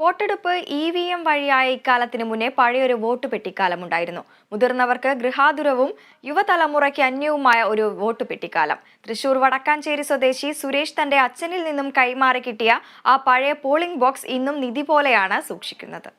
വോട്ടെടുപ്പ് E V M വഴിയായ ഇക്കാലത്തിന് മുന്നേ പഴയൊരു വോട്ട് പെട്ടിക്കാലമുണ്ടായിരുന്നു മുതിർന്നവർക്ക് ഗൃഹാതുരവും യുവതലമുറയ്ക്ക് അന്യവുമായ ഒരു വോട്ട് പെട്ടിക്കാലം. തൃശൂർ വടക്കാഞ്ചേരി സ്വദേശി സുരേഷ് തന്റെ അച്ഛനിൽ നിന്നും കൈമാറി കിട്ടിയ ആ പഴയ പോളിംഗ് ബോക്സ് ഇന്നും നിധി പോലെയാണ് സൂക്ഷിക്കുന്നത്.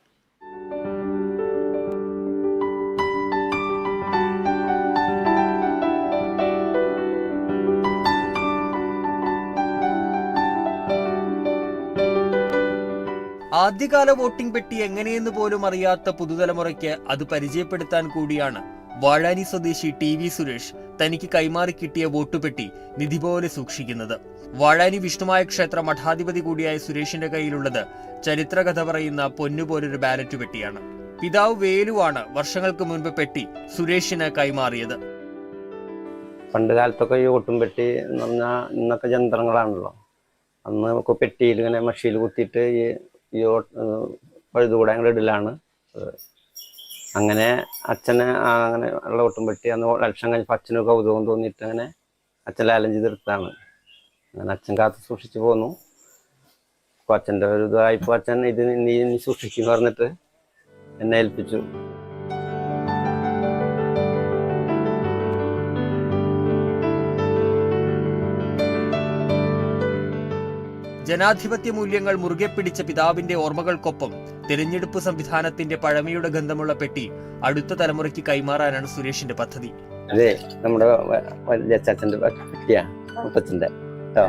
ആദ്യകാല വോട്ടിംഗ് പെട്ടി എങ്ങനെയെന്ന് പോലും അറിയാത്ത പുതുതലമുറയ്ക്ക് അത് പരിചയപ്പെടുത്താൻ കൂടിയാണ് വാഴാനി സ്വദേശി ടി വി സുരേഷ് തനിക്ക് കൈമാറി കിട്ടിയ വോട്ടുപെട്ടി നിധി പോലെ സൂക്ഷിക്കുന്നത്. വാഴാനി വിഷ്ണുമായ ക്ഷേത്ര മഠാധിപതി കൂടിയായ സുരേഷിന്റെ കയ്യിലുള്ളത് ചരിത്രകഥ പറയുന്ന പൊന്നുപോലൊരു ബാലറ്റ് പെട്ടിയാണ്. പിതാവ് വേലുവാണ് വർഷങ്ങൾക്ക് മുൻപ് പെട്ടി സുരേഷിന് കൈമാറിയത്. പണ്ട് കാലത്തൊക്കെ ഈ വോട്ടും പെട്ടി എന്ന് പറഞ്ഞാൽ ഇന്നത്തെ യന്ത്രങ്ങളാണല്ലോ അന്ന് നമുക്ക് പെട്ടിയിൽ ഇങ്ങനെ മഷിയിൽ കുത്തിയിട്ട് ഈ ഈ ഓ- ഏഹ് പഴുതുകൂടെ അങ്ങോട്ട് ഇടലാണ് അങ്ങനെ അച്ഛനെ അങ്ങനെ ഉള്ള ഓട്ടും പെട്ടി അന്ന് ലക്ഷം കഴിഞ്ഞപ്പോൾ അച്ഛനും കൗതുകം തോന്നിയിട്ട് അങ്ങനെ അച്ഛൻ ലാലം ചെയ്തെടുത്താണ് അങ്ങനെ അച്ഛൻ കാത്ത് സൂക്ഷിച്ചു പോന്നു. അപ്പോൾ അച്ഛന്റെ ഒരു ഇതായപ്പോൾ അച്ഛൻ ഇത് നീ സൂക്ഷിക്കും പറഞ്ഞിട്ട് എന്നെ ഏൽപ്പിച്ചു. ജനാധിപത്യ മൂല്യങ്ങൾ മുറുകെ പിടിച്ച പിതാവിന്റെ ഓർമ്മകൾക്കൊപ്പം തിരഞ്ഞെടുപ്പ് സംവിധാനത്തിന്റെ പഴമയുടെ ഗന്ധമുള്ള പെട്ടി അടുത്ത തലമുറയ്ക്ക് കൈമാറാനാണ് സുരേഷിന്റെ പദ്ധതി. അതെ നമ്മുടെ വലിയ അച്ചാച്ചന്റെ പെട്ടിയാ മുത്തച്ഛന്റെ. കേട്ടോ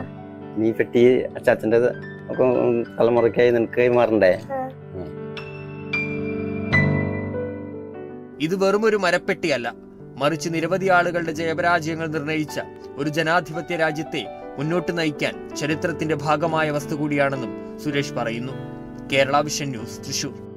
നീ പെട്ടി അച്ചാച്ചന്റെ ഒക്കെ തലമുറയ്ക്കായി നിനക്ക് കൈമാറണ്ടേ? ഇത് വെറും ഒരു മരപ്പെട്ടിയല്ല. മറിച്ച് നിരവധി ആളുകളുടെ ജയപരാജയങ്ങൾ നിർണയിച്ച ഒരു ജനാധിപത്യ രാജ്യത്തെ മുന്നോട്ട് നയിക്കാൻ ചരിത്രത്തിന്റെ ഭാഗമായ വസ്തു കൂടിയാണെന്നും സുരേഷ് പറയുന്നു. Kerala vision news Thrissur.